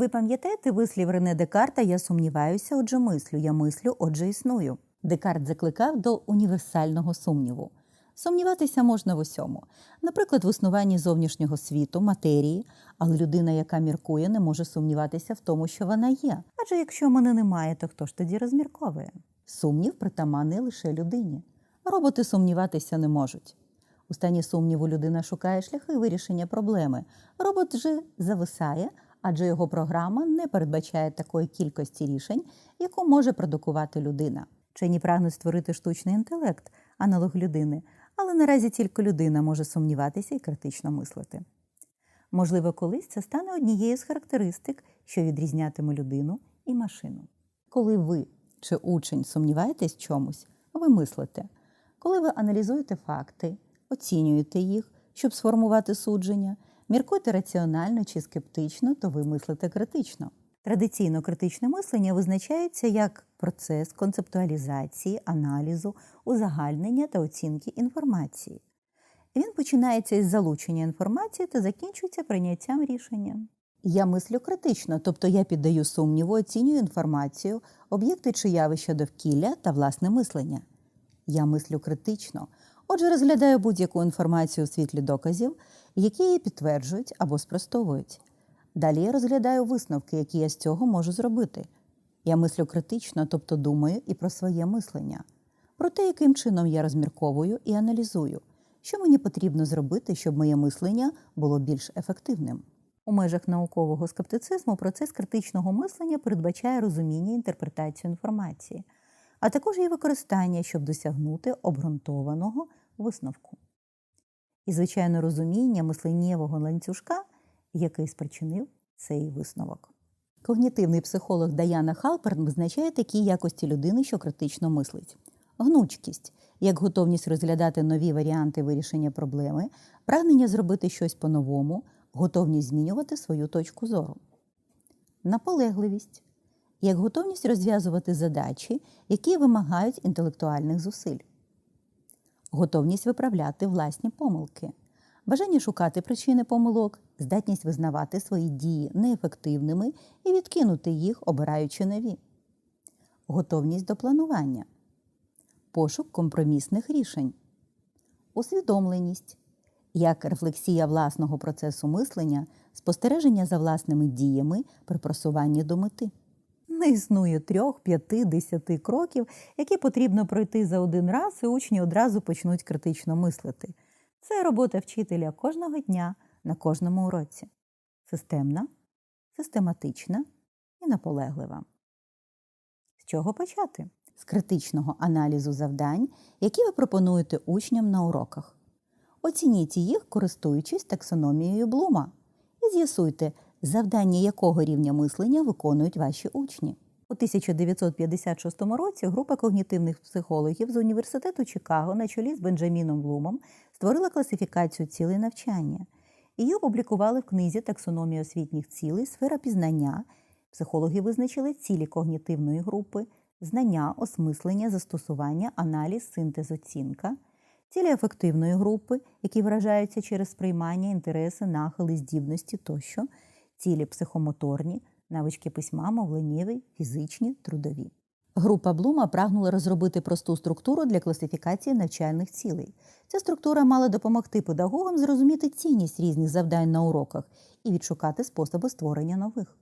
Ви пам'ятаєте вислів Рене Декарта Я сумніваюся, отже мислю, я мислю, отже існую. Декарт закликав до універсального сумніву. Сумніватися можна в усьому, наприклад, в існуванні зовнішнього світу, матерії, але людина, яка міркує, не може сумніватися в тому, що вона є. Адже якщо мене немає, то хто ж тоді розмірковує? Сумнів притаманний лише людині. Роботи сумніватися не можуть. У стані сумніву людина шукає шляхи вирішення проблеми. Робот же зависає, адже його програма не передбачає такої кількості рішень, яку може продукувати людина. Вчені прагнуть створити штучний інтелект, аналог людини, але наразі тільки людина може сумніватися і критично мислити. Можливо, колись це стане однією з характеристик, що відрізнятиме людину і машину. Коли ви чи учень сумніваєтесь в чомусь, ви мислите. Коли ви аналізуєте факти, оцінюєте їх, щоб сформувати судження, міркуєте раціонально чи скептично, то ви мислите критично. Традиційно критичне мислення визначається як процес концептуалізації, аналізу, узагальнення та оцінки інформації. Він починається із залучення інформації та закінчується прийняттям рішення. Я мислю критично, тобто я піддаю сумніву, оцінюю інформацію, об'єкти чи явища довкілля та власне мислення. Я мислю критично, отже, розглядаю будь-яку інформацію у світлі доказів, які її підтверджують або спростовують. Далі я розглядаю висновки, які я з цього можу зробити. Я мислю критично, тобто думаю і про своє мислення, про те, яким чином я розмірковую і аналізую, що мені потрібно зробити, щоб моє мислення було більш ефективним. У межах наукового скептицизму процес критичного мислення передбачає розуміння і інтерпретацію інформації, а також її використання, щоб досягнути обґрунтованого висновку. І, звичайно, розуміння мисленнєвого ланцюжка, який спричинив цей висновок. Когнітивний психолог Даяна Халперн визначає такі якості людини, що критично мислить: гнучкість, як готовність розглядати нові варіанти вирішення проблеми, прагнення зробити щось по-новому, готовність змінювати свою точку зору, наполегливість, як готовність розв'язувати задачі, які вимагають інтелектуальних зусиль, готовність виправляти власні помилки, бажання шукати причини помилок, здатність визнавати свої дії неефективними і відкинути їх, обираючи нові, готовність до планування, пошук компромісних рішень, усвідомленість, як рефлексія власного процесу мислення, спостереження за власними діями при просуванні до мети. Не існує трьох, п'яти, десяти кроків, які потрібно пройти за один раз, і учні одразу почнуть критично мислити. Це робота вчителя кожного дня на кожному уроці. Системна, систематична і наполеглива. З чого почати? З критичного аналізу завдань, які ви пропонуєте учням на уроках. Оцініть їх, користуючись таксономією Блума, і з'ясуйте, завдання якого рівня мислення виконують ваші учні. У 1956 році група когнітивних психологів з університету Чикаго на чолі з Бенджаміном Блумом створила класифікацію цілей навчання. Її опублікували в книзі Таксономія освітніх цілей, сфера пізнання. Психологи визначили цілі когнітивної групи, знання, осмислення, застосування, аналіз, синтез, оцінка, цілі ефективної групи, які виражаються через сприймання, інтереси, нахили, здібності тощо, цілі психомоторні, навички письма, мовленнєві, фізичні, трудові. Група Блума прагнула розробити просту структуру для класифікації навчальних цілей. Ця структура мала допомогти педагогам зрозуміти цінність різних завдань на уроках і відшукати способи створення нових.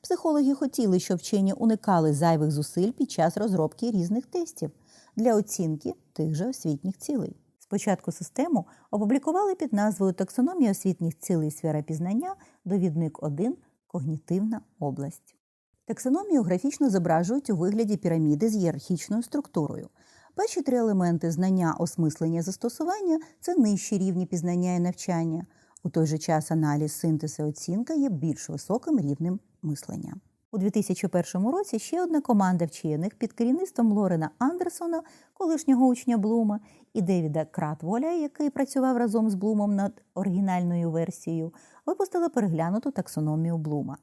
Психологи хотіли, щоб вчені уникали зайвих зусиль під час розробки різних тестів для оцінки тих же освітніх цілей. Спочатку систему опублікували під назвою Таксономія освітніх цілей сфера пізнання, довідник 1 Когнітивна область. Таксономію графічно зображують у вигляді піраміди з ієрархічною структурою. Перші три елементи знання, осмислення, застосування це нижчі рівні пізнання і навчання. У той же час аналіз, синтез і оцінка є більш високим рівнем мислення. У 2001 році ще одна команда вчених під керівництвом Лорена Андерсона, колишнього учня Блума, і Девіда Кратволя, який працював разом з Блумом над оригінальною версією, випустила переглянуту таксономію Блума.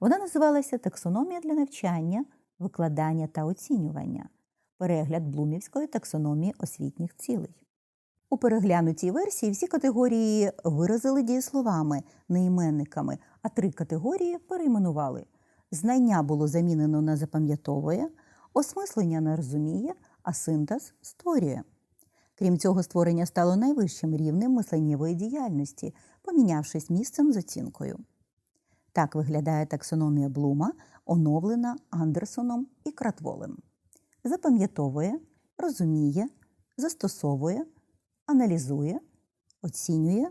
Вона називалася Таксономія для навчання, викладання та оцінювання, перегляд блумівської таксономії освітніх цілей. У переглянутій версії всі категорії виразили дієсловами, неіменниками, а три категорії перейменували. Знання було замінено на запам'ятовує, осмислення на розуміє, а синтез створює. Крім цього, створення стало найвищим рівнем мисленнєвої діяльності, помінявшись місцем з оцінкою. Так виглядає таксономія Блума, оновлена Андерсоном і Кратволем. Запам'ятовує, розуміє, застосовує, аналізує, оцінює,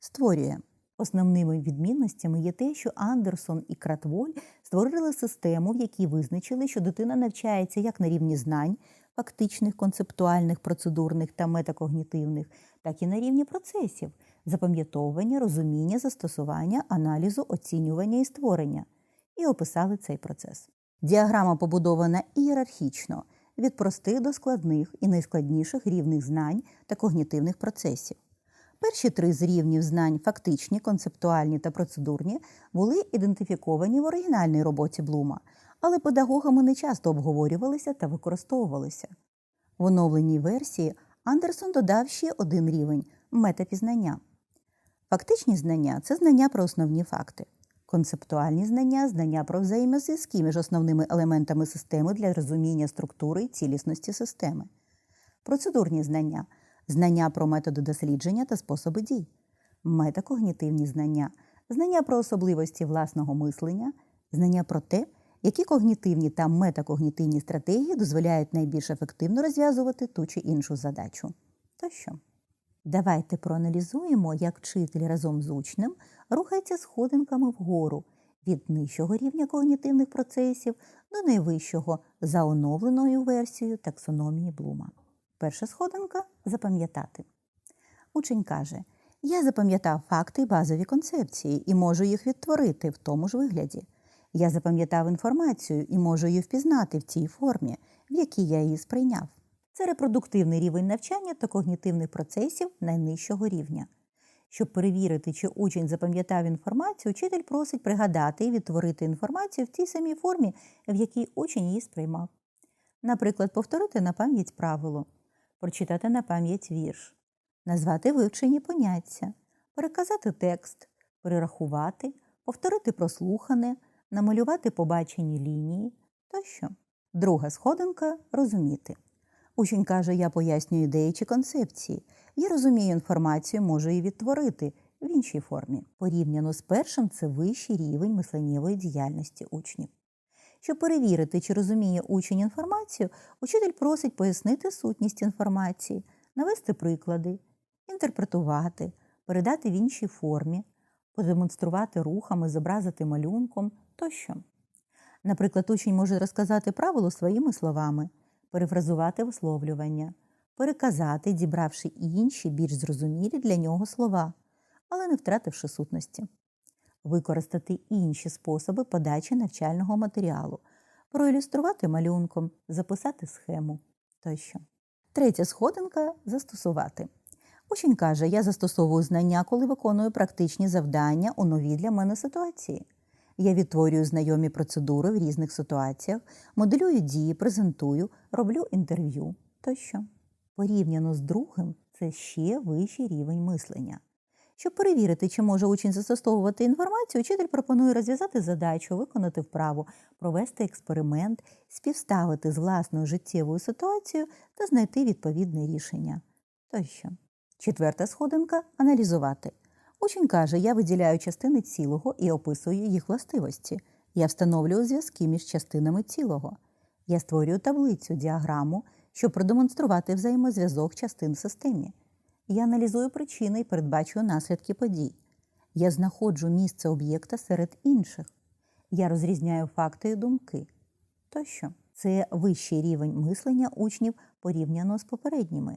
створює. Основними відмінностями є те, що Андерсон і Кратволь створили систему, в якій визначили, що дитина навчається як на рівні знань, фактичних, концептуальних, процедурних та метакогнітивних, так і на рівні процесів запам'ятовування, розуміння, застосування, аналізу, оцінювання і створення, і описали цей процес. Діаграма побудована ієрархічно від простих до складних і найскладніших рівних знань та когнітивних процесів. Перші три з рівнів знань фактичні, концептуальні та процедурні були ідентифіковані в оригінальній роботі Блума, але педагогами не часто обговорювалися та використовувалися. В оновленій версії Андерсон додав ще один рівень метапізнання. Фактичні знання це знання про основні факти. Концептуальні знання знання про взаємозв'язки між основними елементами системи для розуміння структури і цілісності системи. Процедурні знання знання про методи дослідження та способи дій, метакогнітивні знання, знання про особливості власного мислення, знання про те, які когнітивні та метакогнітивні стратегії дозволяють найбільш ефективно розв'язувати ту чи іншу задачу. Тощо. Давайте проаналізуємо, як вчитель разом з учнем рухається сходинками вгору від нижчого рівня когнітивних процесів до найвищого за оновленою версією таксономії Блума. Перша сходинка запам'ятати. Учень каже: Я запам'ятав факти і базові концепції і можу їх відтворити в тому ж вигляді. Я запам'ятав інформацію і можу її впізнати в тій формі, в якій я її сприйняв. Це репродуктивний рівень навчання та когнітивних процесів найнижчого рівня. Щоб перевірити, чи учень запам'ятав інформацію, учитель просить пригадати і відтворити інформацію в тій самій формі, в якій учень її сприймав. Наприклад, повторити на пам'ять правило, прочитати на пам'ять вірш, назвати вивчені поняття, переказати текст, перерахувати, повторити прослухане, намалювати побачені лінії тощо. Друга сходинка розуміти. Учень каже, я пояснюю ідеї чи концепції. Я розумію інформацію, можу її відтворити в іншій формі. Порівняно з першим, це вищий рівень мисленнєвої діяльності учнів. Щоб перевірити, чи розуміє учень інформацію, учитель просить пояснити сутність інформації, навести приклади, інтерпретувати, передати в іншій формі, продемонструвати рухами, зобразити малюнком тощо. Наприклад, учень може розказати правило своїми словами перефразувати висловлювання, переказати, дібравши інші більш зрозумілі для нього слова, але не втративши сутності, використати інші способи подачі навчального матеріалу, проілюструвати малюнком, записати схему тощо. Третя сходинка застосувати. Учень каже, я застосовую знання, коли виконую практичні завдання у новій для мене ситуації. Я відтворюю знайомі процедури в різних ситуаціях, моделюю дії, презентую, роблю інтерв'ю тощо. Порівняно з другим, це ще вищий рівень мислення. Щоб перевірити, чи може учень застосовувати інформацію, учитель пропонує розв'язати задачу, виконати вправу, провести експеримент, співставити з власною життєвою ситуацією та знайти відповідне рішення тощо. Четверта сходинка аналізувати. Учень каже, я виділяю частини цілого і описую їх властивості. Я встановлюю зв'язки між частинами цілого. Я створюю таблицю, діаграму, щоб продемонструвати взаємозв'язок частин в системі. Я аналізую причини і передбачую наслідки подій. Я знаходжу місце об'єкта серед інших. Я розрізняю факти і думки. Тощо, це вищий рівень мислення учнів порівняно з попередніми.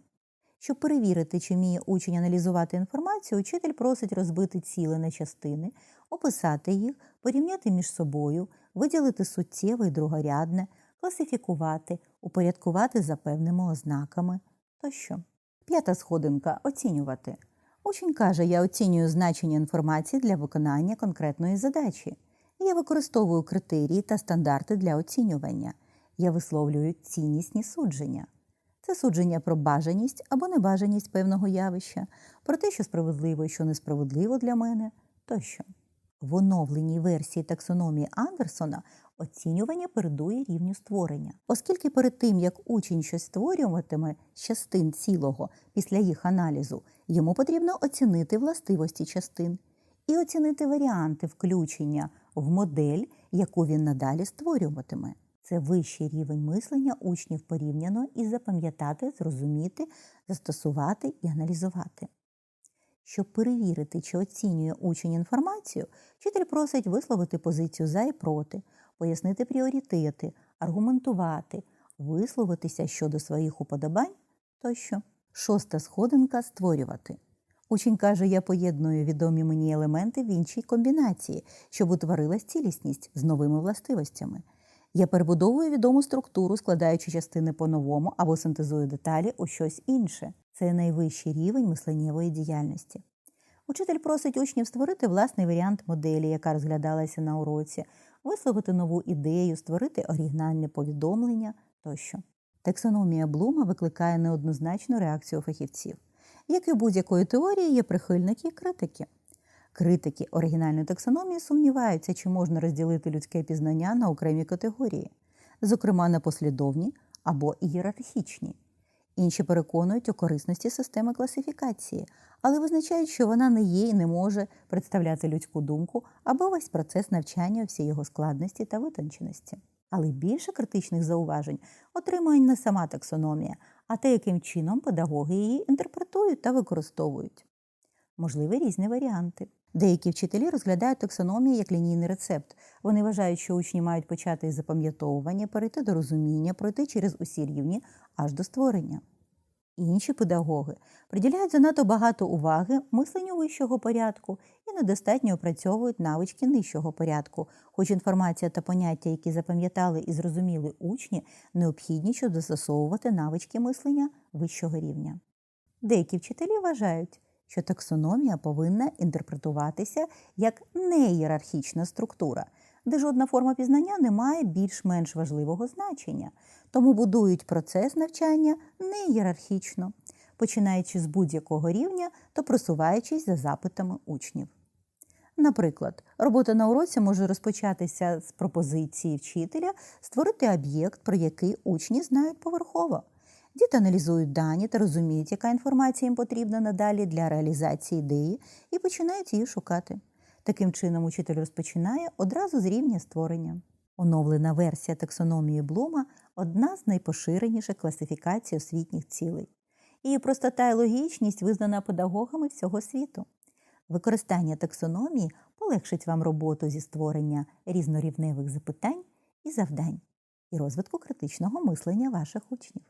Щоб перевірити, чи вміє учень аналізувати інформацію, учитель просить розбити ціле на частини, описати їх, порівняти між собою, виділити суттєве і другорядне, класифікувати, упорядкувати за певними ознаками тощо. П'ята сходинка оцінювати. Учень каже, я оцінюю значення інформації для виконання конкретної задачі. Я використовую критерії та стандарти для оцінювання. Я висловлюю ціннісні судження. Це судження про бажаність або небажаність певного явища, про те, що справедливо і що несправедливо для мене тощо. В оновленій версії таксономії Андерсона оцінювання передує рівню створення, оскільки перед тим, як учень щось створюватиме з частин цілого після їх аналізу, йому потрібно оцінити властивості частин і оцінити варіанти включення в модель, яку він надалі створюватиме. Це вищий рівень мислення учнів порівняно із запам'ятати, зрозуміти, застосувати і аналізувати. Щоб перевірити, чи оцінює учень інформацію, вчитель просить висловити позицію за і проти, пояснити пріоритети, аргументувати, висловитися щодо своїх уподобань тощо. Шоста сходинка створювати. Учень каже, я поєдную відомі мені елементи в іншій комбінації, щоб утворилась цілісність з новими властивостями. Я перебудовую відому структуру, складаючи частини по-новому або синтезую деталі у щось інше. Це найвищий рівень мисленнєвої діяльності. Учитель просить учнів створити власний варіант моделі, яка розглядалася на уроці, висловити нову ідею, створити оригінальне повідомлення тощо. Таксономія Блума викликає неоднозначну реакцію фахівців. Як і будь-якої теорії, є прихильники і критики. Критики оригінальної таксономії сумніваються, чи можна розділити людське пізнання на окремі категорії, зокрема на послідовні або ієрархічні. Інші переконують у корисності системи класифікації, але визначають, що вона не є і не може представляти людську думку або весь процес навчання у його складності та витонченості. Але більше критичних зауважень отримує не сама таксономія, а те, яким чином педагоги її інтерпретують та використовують. Можливі різні варіанти. Деякі вчителі розглядають таксономію як лінійний рецепт. Вони вважають, що учні мають почати із запам'ятовування, перейти до розуміння, пройти через усі рівні аж до створення. Інші педагоги приділяють занадто багато уваги мисленню вищого порядку і недостатньо опрацьовують навички нижчого порядку, хоч інформація та поняття, які запам'ятали і зрозуміли учні, необхідні, щоб застосовувати навички мислення вищого рівня. Деякі вчителі вважають, що таксономія повинна інтерпретуватися як неєрархічна структура, де жодна форма пізнання не має більш-менш важливого значення, тому будують процес навчання неєрархічно, починаючи з будь-якого рівня та просуваючись за запитами учнів. Наприклад, робота на уроці може розпочатися з пропозиції вчителя створити об'єкт, про який учні знають поверхово. Діти аналізують дані та розуміють, яка інформація їм потрібна надалі для реалізації ідеї, і починають її шукати. Таким чином, учитель розпочинає одразу з рівня створення. Оновлена версія таксономії Блума одна з найпоширеніших класифікацій освітніх цілей. Її простота і логічність визнана педагогами всього світу. Використання таксономії полегшить вам роботу зі створення різнорівневих запитань і завдань і розвитку критичного мислення ваших учнів.